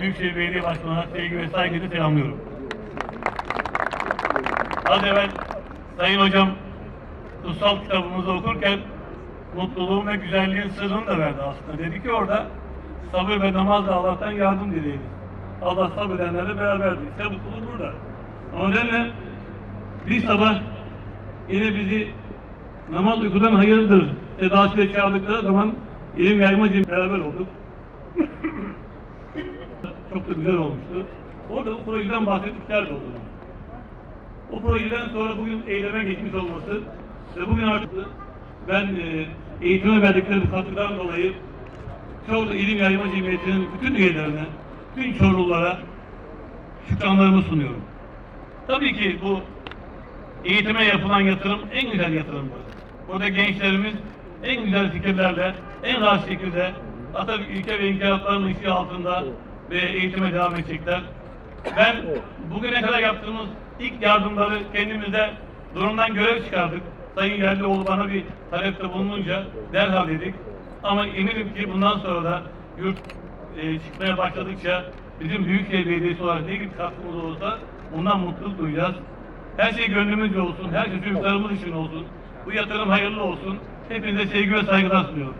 Büyükşehir Belediye Başkanı'na sevgi ve saygıyla selamlıyorum. Az evvel Sayın Hocam kutsal kitabımızı okurken mutluluğun ve güzelliğin sırrını da verdi aslında. Dedi ki orada sabır ve namazla Allah'tan yardım dileyiniz. Allah sabredenlerle beraberdir. İşte mutluluk burada. O nedenle bir sabah yine bizi namaz uykudan hayırdır edasıyla çağırdıkları zaman ilim yaymacı beraber olduk. Çok da güzel olmuştu. Orada bu projeden bahsetmişlerdi o zaman. O projeden sonra bugün eyleme geçmiş olması ve bugün artık ben e, eğitime verdikleri bu katkıdan dolayı Çorlu İlim Yayma Cemiyeti'nin bütün üyelerine, bütün Çorlulara şükranlarımı sunuyorum. Tabii ki bu eğitime yapılan yatırım en güzel yatırımdır. Burada gençlerimiz en güzel fikirlerle, en rahat şekilde Atatürk ilke ve inkılaplarının ışığı altında ve eğitime devam edecekler. Ben bugüne kadar yaptığımız ilk yardımları kendimize durumdan görev çıkardık. Sayın Yerlioğlu bana bir talepte bulununca derhal dedik. Ama eminim ki bundan sonra da yurt e, çıkmaya başladıkça bizim Büyükşehir Belediyesi olarak ne gibi katkımız olursa bundan mutluluk duyacağız. Her şey gönlümüzce olsun, her şey çocuklarımız için olsun. Bu yatırım hayırlı olsun. Hepinize sevgi ve saygılar sunuyorum.